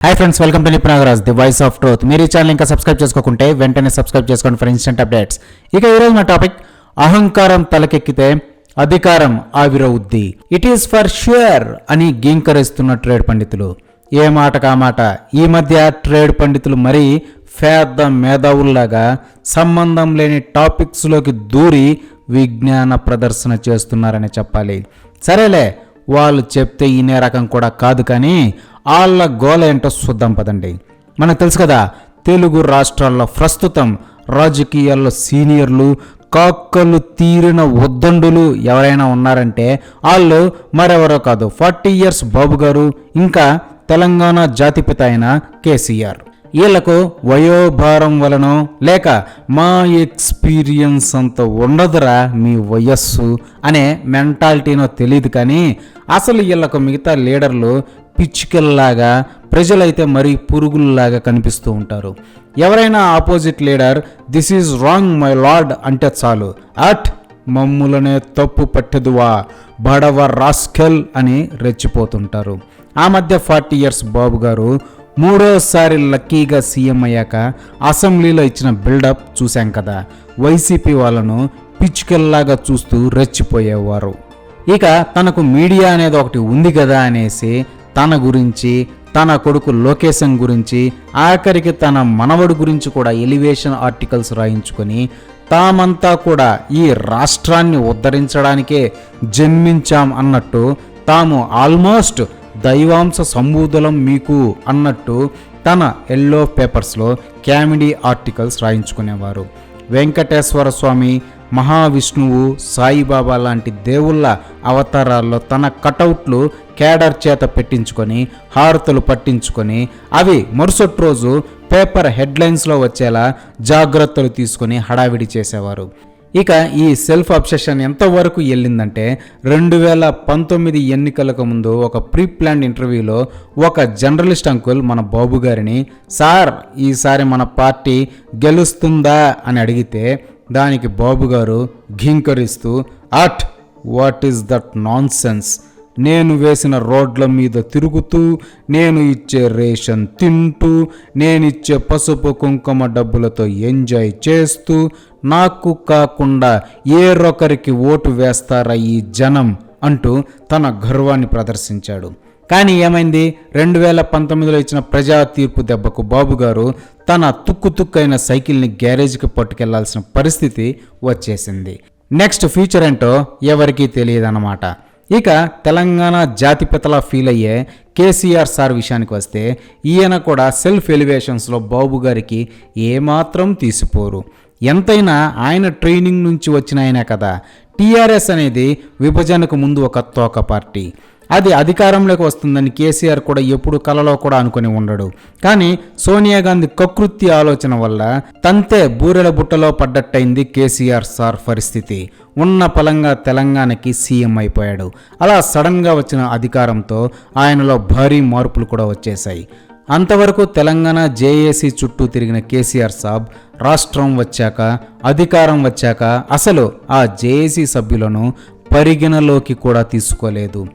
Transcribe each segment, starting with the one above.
Hi friends welcome to Nipunagaraj the voice of truth మీరు ఈ channel ఇంకా subscribe చేసుకోకుంటే వెంటనే సబ్స్క్రైబ్ చేసుకోండి ఫర్ ఇన్స్టెంట్ అప్డేట్స్ ఇక ఈరోజు నా టాపిక్ అహంకారం తలకెక్కితే అధికారం ఆవిరవుద్ది. ఇట్ ఈస్ ఫర్ ష్యూర్ అని గీంకరిస్తున్న ట్రేడ్ పండితులు. ఏ మాట కా మాట? ఈ మధ్య ట్రేడ్ పండితులు మరీ పేద మేధావుల్లాగా సంబంధం లేని టాపిక్స్లోకి దూరి విజ్ఞాన ప్రదర్శన చేస్తున్నారని చెప్పాలి. సరేలే వాళ్ళు చెప్తే ఇనే రకం కూడా కాదు కానీ వాళ్ళ గోల ఏంటో చూద్దాం పదండి. మనకు తెలుసు కదా తెలుగు రాష్ట్రాల్లో ప్రస్తుతం రాజకీయాల్లో సీనియర్లు కాక్కలు తీరిన ఉద్దండులు ఎవరైనా ఉన్నారంటే వాళ్ళు మరెవరో కాదు ఫార్టీ ఇయర్స్ బాబు గారు ఇంకా తెలంగాణ జాతిపిత అయిన కేసీఆర్. వీళ్ళకు వయోభారం వలనో లేక మా ఎక్స్పీరియన్స్ అంత ఉండదురా మీ వయస్సు అనే మెంటాలిటీనో తెలియదు కానీ అసలు వీళ్ళకు మిగతా లీడర్లు పిచ్చుకల్లాగా ప్రజలైతే మరీ పురుగుల్లాగా కనిపిస్తూ ఉంటారు. ఎవరైనా opposite leader this is wrong my lord అంటే చాలు. అట్ మమ్ములనే తప్పు పట్టదువా బడవ రాస్కెల్ అని రెచ్చిపోతుంటారు. ఆ మధ్య ఫార్టీ ఇయర్స్ బాబు గారు మూడోసారి లక్కీగా సీఎం అయ్యాక అసెంబ్లీలో ఇచ్చిన బిల్డప్ చూశాం కదా. వైసీపీ వాళ్ళను పిచ్చుకెల్లాగా చూస్తూ రెచ్చిపోయేవారు. ఇక తనకు మీడియా అనేది ఒకటి ఉంది కదా అనేసి తన గురించి తన కొడుకు లోకేశం గురించి ఆఖరికి తన మనవడు గురించి కూడా ఎలివేషన్ ఆర్టికల్స్ రాయించుకొని తామంతా కూడా ఈ రాష్ట్రాన్ని ఉద్ధరించడానికే జన్మించాం అన్నట్టు తాము ఆల్మోస్ట్ దైవాంశ సంబూధలం మీకు అన్నట్టు తన ఎల్లో పేపర్స్లో కామెడీ ఆర్టికల్స్ రాయించుకునేవారు. వెంకటేశ్వర స్వామి మహావిష్ణువు సాయిబాబా లాంటి దేవుళ్ళ అవతారాల్లో తన కటౌట్లు కేడర్ చేత పెట్టించుకొని హారతులు పట్టించుకొని అవి మరుసటి రోజు పేపర్ హెడ్లైన్స్లో వచ్చేలా జాగ్రత్తలు తీసుకొని హడావిడి చేసేవారు. ఇక ఈ సెల్ఫ్ అబ్సెషన్ ఎంతవరకు వెళ్ళిందంటే రెండు వేల పంతొమ్మిది ఎన్నికలకు ముందు ఒక ప్రీ ప్లాన్ ఇంటర్వ్యూలో ఒక జర్నలిస్ట్ అంకుల్ మన బాబు గారిని సార్ ఈసారి మన పార్టీ గెలుస్తుందా? అని అడిగితే దానికి Babu garu ఘీంకరిస్తూ at what is that nonsense నేను వేసిన రోడ్ల మీద తిరుగుతూ నేను ఇచ్చే రేషన్ తింటూ నేను ఇచ్చే పసుపు కుంకుమ డబ్బులతో ఎంజాయ్ చేస్తూ నాకు కాకుండా ఏరొకరికి ఓటు వేస్తారా ఈ జనం అంటూ తన గర్వాన్ని ప్రదర్శించాడు. కానీ ఏమైంది? రెండు వేల పంతొమ్మిదిలో ఇచ్చిన ప్రజా తీర్పు దెబ్బకు బాబు గారు తన తుక్కు తుక్కైన సైకిల్ని గ్యారేజ్కి పట్టుకెళ్ళాల్సిన పరిస్థితి వచ్చేసింది. నెక్స్ట్ ఫ్యూచర్ ఏంటో ఎవరికీ తెలియదన్నమాట. ఇక తెలంగాణ జాతిపితలా ఫీల్ అయ్యే కేసీఆర్ సార్ విషయానికి వస్తే ఈయన కూడా సెల్ఫ్ ఎలివేషన్స్లో బాబు గారికి ఏమాత్రం తీసిపోరు. ఎంతైనా ఆయన ట్రైనింగ్ నుంచి వచ్చిన ఆయనే కదా. టీఆర్ఎస్ అనేది విభజనకు ముందు ఒక తోక పార్టీ. అది అధికారంలోకి వస్తుందని కేసీఆర్ కూడా ఎప్పుడు కలలో కూడా అనుకుని ఉండడు. కానీ సోనియా గాంధీ కకృతి ఆలోచన వల్ల తంతే బూరెల బుట్టలో పడ్డట్టయింది కేసీఆర్ సార్ పరిస్థితి. ఉన్న ఫలంగా తెలంగాణకి సీఎం అయిపోయాడు. అలా సడన్గా వచ్చిన అధికారంతో ఆయనలో భారీ మార్పులు కూడా వచ్చేశాయి. అంతవరకు తెలంగాణ జేఏసీ చుట్టూ తిరిగిన కేసీఆర్ సాబ్ రాష్ట్రం వచ్చాక అధికారం వచ్చాక అసలు ఆ జేఏసీ సభ్యులను పరిగణలోకి కూడా తీసుకోలేదు.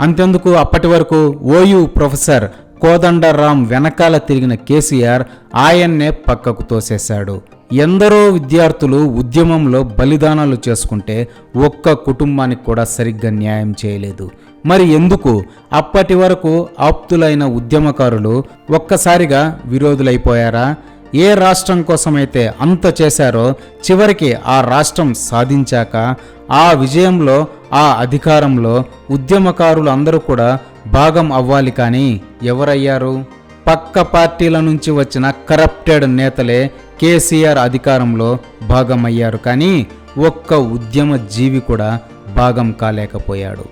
అంతెందుకు అప్పటి వరకు ఓయూ ప్రొఫెసర్ కోదండరాం వెనకాల తిరిగిన కేసీఆర్ ఆయన్నే పక్కకు తోసేశాడు. ఎందరో విద్యార్థులు ఉద్యమంలో బలిదానాలు చేసుకుంటే ఒక్క కుటుంబానికి కూడా సరిగ్గా న్యాయం చేయలేదు. మరి ఎందుకు? అప్పటి వరకు ఆప్తులైన ఉద్యమకారులు ఒక్కసారిగా విరోధులైపోయారా? ఏ రాష్ట్రం కోసమైతే అంత చేశారో చివరికి ఆ రాష్ట్రం సాధించాక ఆ విజయంలో ఆ అధికారంలో ఉద్యమకారులు అందరూ కూడా భాగం అవ్వాలి కానీ ఎవరయ్యారు? పక్క పార్టీల నుంచి వచ్చిన కరప్టెడ్ నేతలే కేసీఆర్ అధికారంలో భాగమయ్యారు కానీ ఒక్క ఉద్యమ జీవి కూడా భాగం కాలేకపోయాడు.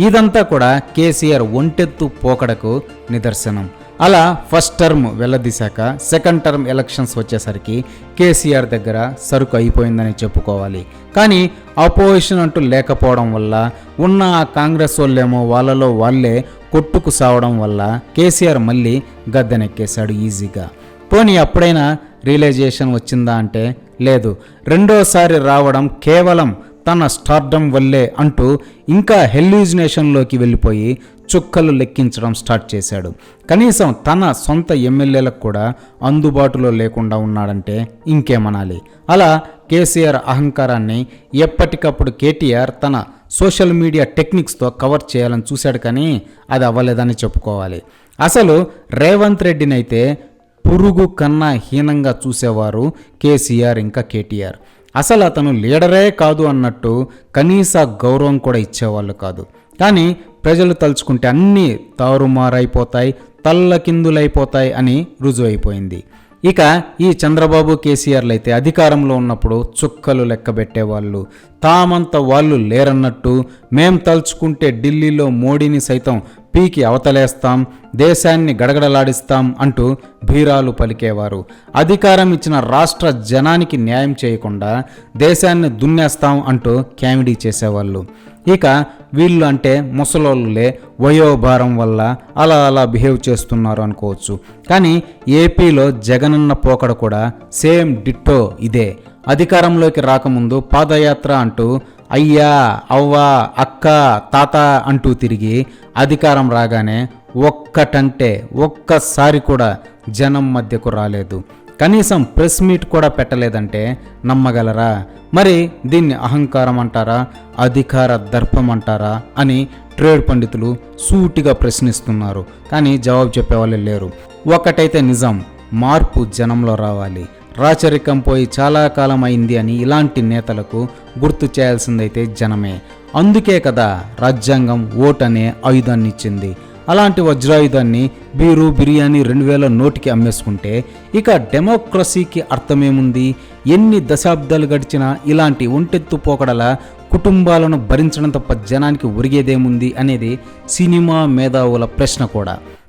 ఇదంతా కూడా కేసీఆర్ ఒంటెత్తు పోకడకు నిదర్శనం. అలా ఫస్ట్ టర్మ్ వెళ్ళదీశాక సెకండ్ టర్మ్ ఎలక్షన్స్ వచ్చేసరికి కేసీఆర్ దగ్గర సరుకు అయిపోయిందని చెప్పుకోవాలి. కానీ అపోజిషన్ అంటూ లేకపోవడం వల్ల ఉన్న ఆ కాంగ్రెస్ వాళ్ళేమో వాళ్ళలో వాళ్ళే కొట్టుకు సావడం వల్ల కేసీఆర్ మళ్ళీ గద్దెనెక్కేశాడు ఈజీగా. పోనీ అప్పుడైనా రియలైజేషన్ వచ్చిందా అంటే లేదు. రెండోసారి రావడం కేవలం తన స్టార్డం వల్లే అంటూ ఇంకా హెల్యూజినేషన్లోకి వెళ్ళిపోయి చుక్కలు లెక్కించడం స్టార్ట్ చేశాడు. కనీసం తన సొంత ఎమ్మెల్యేలకు కూడా అందుబాటులో లేకుండా ఉన్నాడంటే ఇంకేమనాలి? అలా కేసీఆర్ అహంకారాన్ని ఎప్పటికప్పుడు కేటీఆర్ తన సోషల్ మీడియా టెక్నిక్స్తో కవర్ చేయాలని చూశాడు కానీ అది అవ్వలేదని చెప్పుకోవాలి. అసలు రేవంత్ రెడ్డినైతే పురుగు కన్నా హీనంగా చూసేవారు కేసీఆర్ ఇంకా కేటీఆర్. అసలు అతను లీడరే కాదు అన్నట్టు కనీస గౌరవం కూడా ఇచ్చేవాళ్ళు కాదు. కానీ ప్రజలు తలుచుకుంటే అన్నీ తారుమారైపోతాయి తల్లకిందులైపోతాయి అని రుజువైపోయింది. ఇక ఈ చంద్రబాబు కేసీఆర్లు అయితే అధికారంలో ఉన్నప్పుడు చుక్కలు లెక్కబెట్టేవాళ్ళు. తామంత వాళ్ళు లేరన్నట్టు మేం తలుచుకుంటే ఢిల్లీలో మోడీని సైతం పీకి అవతలేస్తాం దేశాన్ని గడగడలాడిస్తాం అంటూ భీరాలు పలికేవారు. అధికారం ఇచ్చిన రాష్ట్ర జనానికి న్యాయం చేయకుండా దేశాన్ని దున్నేస్తాం అంటూ క్యామిడీ చేసేవాళ్ళు. ఇక వీళ్ళు అంటే ముసలోళ్ళులే వయోభారం వల్ల అలా అలా బిహేవ్ చేస్తున్నారు అనుకోవచ్చు. కానీ ఏపీలో జగనన్న పోకడ కూడా సేమ్ డిట్టో ఇదే. అధికారంలోకి రాకముందు పాదయాత్ర అంటూ అయ్యా అవ్వా అక్క తాత అంటూ తిరిగి అధికారం రాగానే ఒక్కటంటే ఒక్కసారి కూడా జనం మధ్యకు రాలేదు. కనీసం ప్రెస్ మీట్ కూడా పెట్టలేదంటే నమ్మగలరా? మరి దీన్ని అహంకారం అంటారా? అధికార దర్పం అంటారా? అని ట్రేడ్ పండితులు సూటిగా ప్రశ్నిస్తున్నారు. కానీ జవాబు చెప్పేవాళ్ళు లేరు. ఒకటైతే నిజం మార్పు జనంలో రావాలి. రాచరికం పోయి చాలా కాలం అయింది అని ఇలాంటి నేతలకు గుర్తు చేయాల్సిందైతే జనమే. అందుకే కదా రాజ్యాంగం ఓట్ అనే ఆయుధాన్ని ఇచ్చింది అలాంటి వజ్రాయుధాన్ని బీరు బిర్యానీ రెండు వేల నోటికి అమ్మేసుకుంటే ఇక డెమోక్రసీకి అర్థమేముంది? ఎన్ని దశాబ్దాలు గడిచినా ఇలాంటి ఒంటెత్తు పోకడల కుటుంబాలను భరించడం తప్ప జనానికి ఒరిగేదేముంది అనేది సినిమా మేధావుల ప్రశ్న కూడా.